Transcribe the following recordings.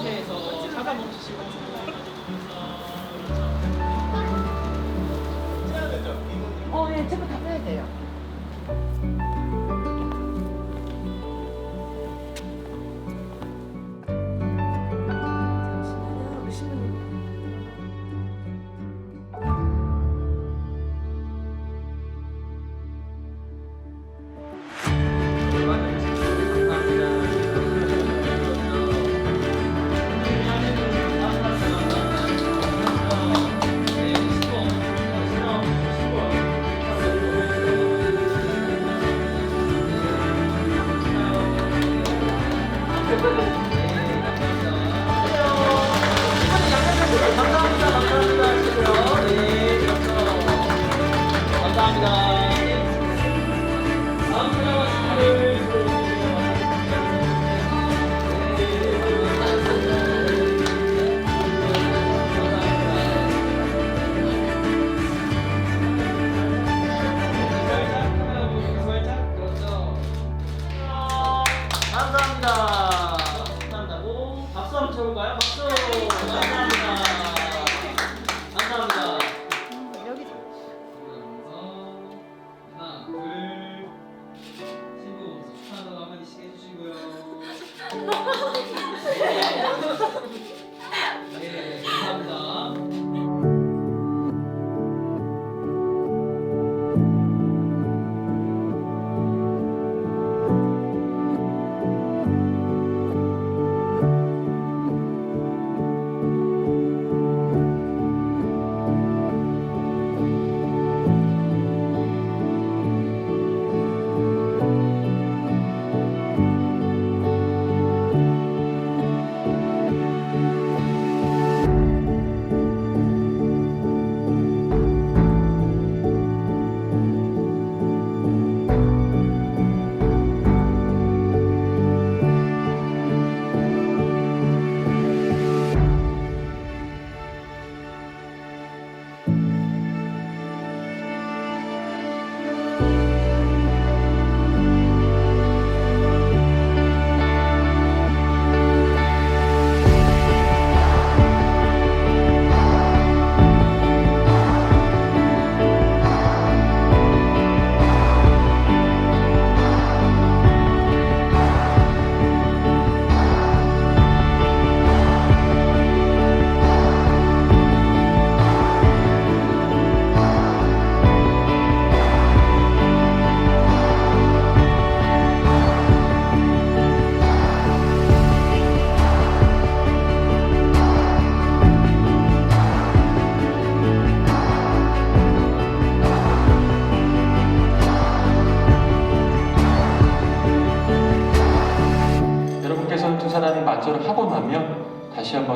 상태에서 사과 멈추시고 어, 예, 제거 다 빼야 돼요.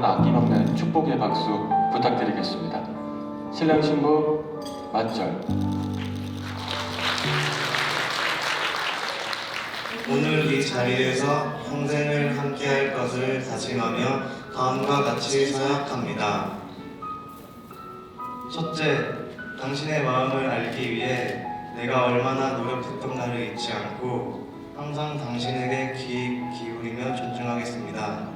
한번 아낌없는 축복의 박수 부탁드리겠습니다. 신랑 신부 만절. 오늘 이 자리에서 평생을 함께할 것을 다짐하며 다음과 같이 서약합니다. 첫째, 당신의 마음을 알기 위해 내가 얼마나 노력했던가를 잊지 않고 항상 당신에게 귀 기울이며 존중하겠습니다.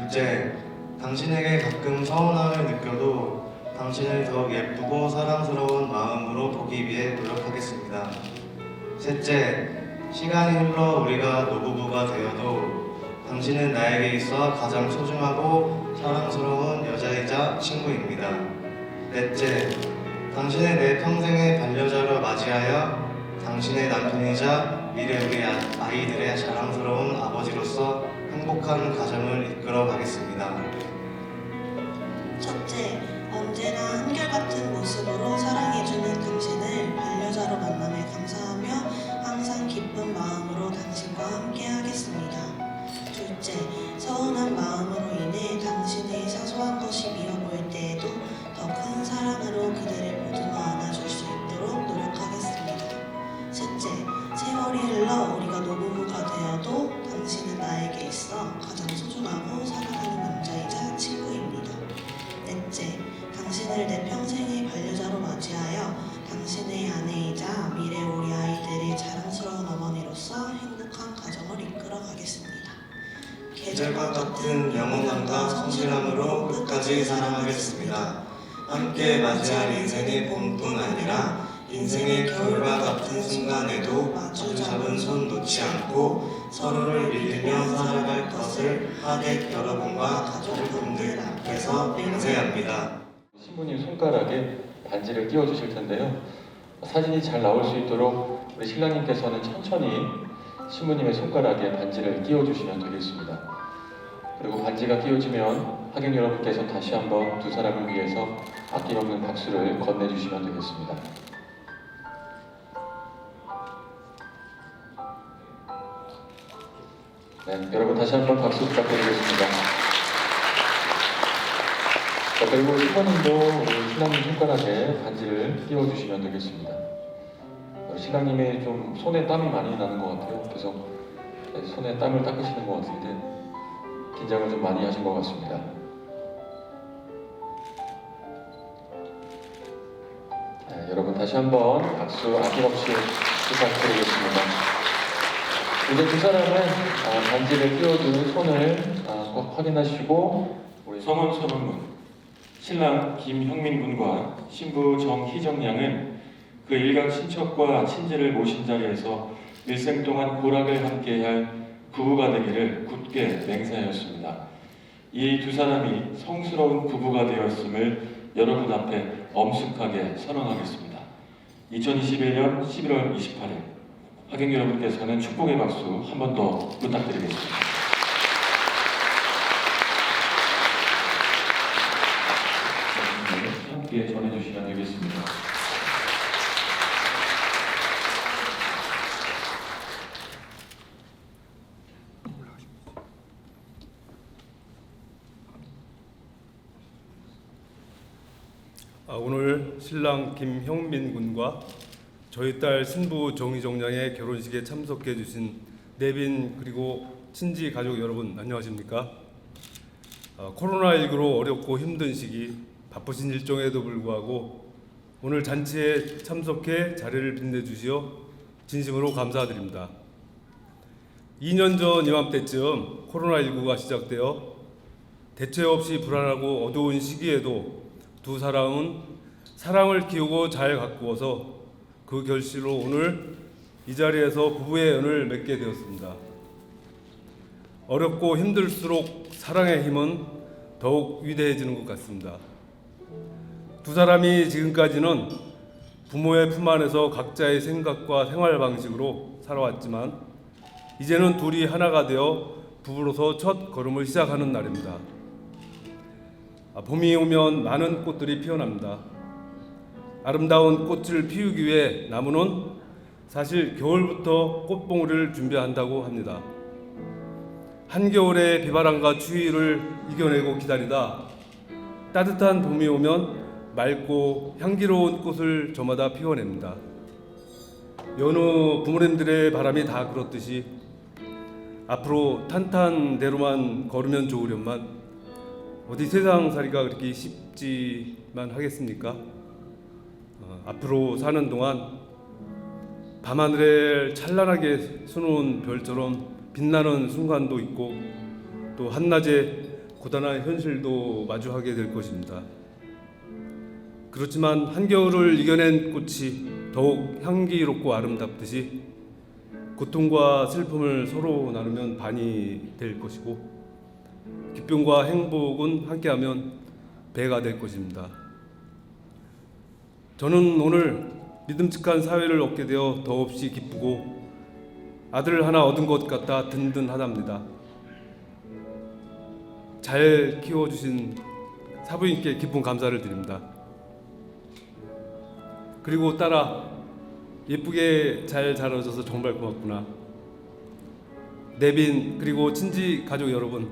둘째, 당신에게 가끔 서운함을 느껴도 당신을 더욱 예쁘고 사랑스러운 마음으로 보기 위해 노력하겠습니다. 셋째, 시간이 흘러 우리가 노부부가 되어도 당신은 나에게 있어 가장 소중하고 사랑스러운 여자이자 친구입니다. 넷째, 당신의 내 평생의 반려자로 맞이하여 당신의 남편이자 미래 우리 아- 아이들의 자랑스러운 아버지로서 행복한 가정을 이끌어 가겠습니다. 첫째, 언제나 한결같은 모습으로 사랑해주는 넷째, 당신을 내 평생의 반려자로 맞이하여 당신의 아내이자 미래 우리 아이들의 자랑스러운 어머니로서 행복한 가정을 이끌어 가겠습니다. 계절과 같은 영원함과 성실함으로 끝까지 사랑하겠습니다. 함께 맞이할 인생의 봄뿐 아니라 인생의 겨울과 같은 순간에도 마주 잡은 손 놓지 않고 서로를 믿으며 살아갈 것을 하객 여러분과 가족분들 앞에서 맹세합니다. 신부님 손가락에 반지를 끼워 주실 텐데요. 사진이 잘 나올 수 있도록 우리 신랑님께서는 천천히 신부님의 손가락에 반지를 끼워 주시면 되겠습니다. 그리고 반지가 끼워지면 하객 여러분께서 다시 한번 두 사람을 위해서 아낌없는 박수를 건네주시면 되겠습니다. 네, 여러분 다시 한번 박수 부탁드리겠습니다. 자, 그리고 신부님도 우리 신랑님 손가락에 반지를 끼워주시면 되겠습니다. 어, 신랑님의 좀 손에 땀이 많이 나는 것 같아요. 그래서 네, 손에 땀을 닦으시는 것 같은데 긴장을 좀 많이 하신 것 같습니다. 네, 여러분 다시 한번 박수 아낌없이 부탁드리겠습니다. 이제 두 사람은 아, 반지를 끼워준 손을 아, 꼭 확인하시고 우리 성원 서문문 신랑 김형민 군과 신부 정희정 양은 그 일각 친척과 친지를 모신 자리에서 일생 동안 고락을 함께할 부부가 되기를 굳게 맹세하였습니다. 이 두 사람이 성스러운 부부가 되었음을 여러분 앞에 엄숙하게 선언하겠습니다. 2021년 11월 28일 하객 여러분께서는 축복의 박수 한 번 더 부탁드리겠습니다. 네, 함께 전해주시면 되겠습니다. 아, 신랑 김형민 군과 저희 딸 신부 정희정 양의 결혼식에 참석해 주신 내빈 그리고 친지 가족 여러분 안녕하십니까? 아, 코로나19로 어렵고 힘든 시기 바쁘신 일정에도 불구하고 오늘 잔치에 참석해 자리를 빛내주시어 진심으로 감사드립니다. 2년 전 이맘때쯤 코로나19가 시작되어 대체 없이 불안하고 어두운 시기에도 두 사람은 사랑을 키우고 잘 가꾸어서 그 결실로 오늘 이 자리에서 부부의 연을 맺게 되었습니다. 어렵고 힘들수록 사랑의 힘은 더욱 위대해지는 것 같습니다. 두 사람이 지금까지는 부모의 품 안에서 각자의 생각과 생활 방식으로 살아왔지만 이제는 둘이 하나가 되어 부부로서 첫 걸음을 시작하는 날입니다. 아, 봄이 오면 많은 꽃들이 피어납니다. 아름다운 꽃을 피우기 위해 나무는 사실 겨울부터 꽃봉오리를 준비한다고 합니다. 한겨울의 비바람과 추위를 이겨내고 기다리다 따뜻한 봄이 오면 맑고 향기로운 꽃을 저마다 피워냅니다. 여느 부모님들의 바람이 다 그렇듯이 앞으로 탄탄대로만 걸으면 좋으련만 어디 세상 살이가 그렇게 쉽지만 하겠습니까? 어, 앞으로 사는 동안 밤하늘에 찬란하게 수놓은 별처럼 빛나는 순간도 있고 또 한낮에 고단한 현실도 마주하게 될 것입니다. 그렇지만 한겨울을 이겨낸 꽃이 더욱 향기롭고 아름답듯이 고통과 슬픔을 서로 나누면 반이 될 것이고 기쁨과 행복은 함께하면 배가 될 것입니다. 저는 오늘 믿음직한 사회를 얻게 되어 더없이 기쁘고 아들을 하나 얻은 것 같아 든든하답니다. 잘 키워주신 사부인께 깊은 감사를 드립니다. 그리고 따라 예쁘게 잘 자라줘서 정말 고맙구나. 내빈 그리고 친지 가족 여러분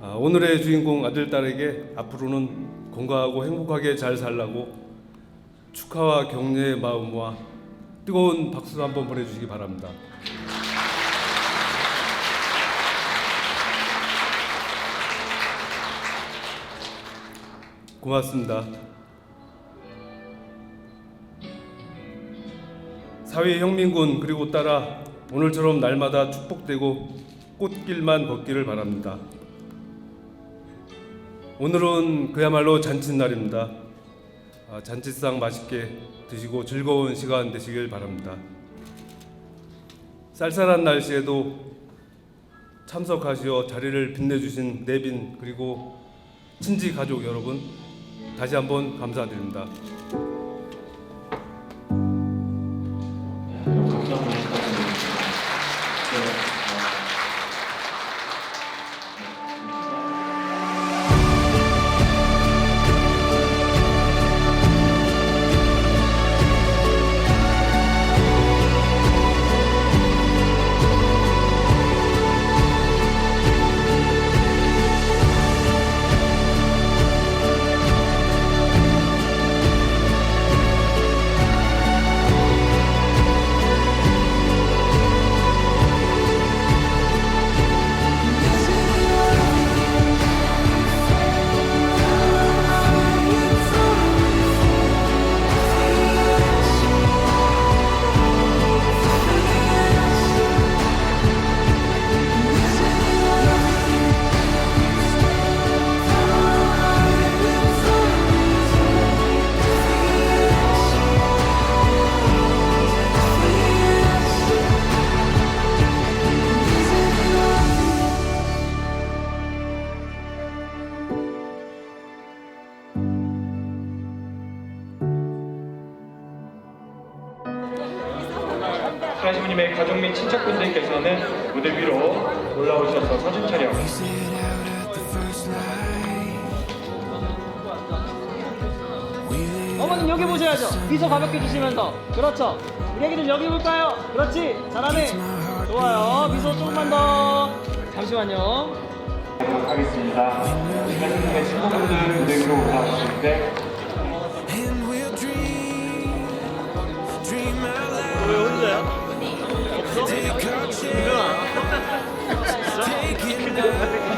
아, 오늘의 주인공 아들 딸에게 앞으로는 건강하고 행복하게 잘 살라고 축하와 격려의 마음과 뜨거운 박수 한번 보내주시기 바랍니다. 고맙습니다. 사회 형민군 그리고 따라 오늘처럼 날마다 축복되고 꽃길만 걷기를 바랍니다. 오늘은 그야말로 잔칫날입니다. 아, 잔치상 맛있게 드시고 즐거운 시간 되시길 바랍니다. 쌀쌀한 날씨에도 참석하시어 자리를 빛내주신 내빈 그리고 친지 가족 여러분 다시 한번 감사드립니다. 친척분들께서는 무대 위로 올라오셔서 사진 촬영 어머님 여기 보셔야죠. 미소 가볍게 주시면서. 그렇죠. 우리 애기들 여기 볼까요? 그렇지. 잘하네. 좋아요. 미소 조금만 더. 잠시만요. 하겠습니다. 친구분들 무대 위로 올라오실 때 Taking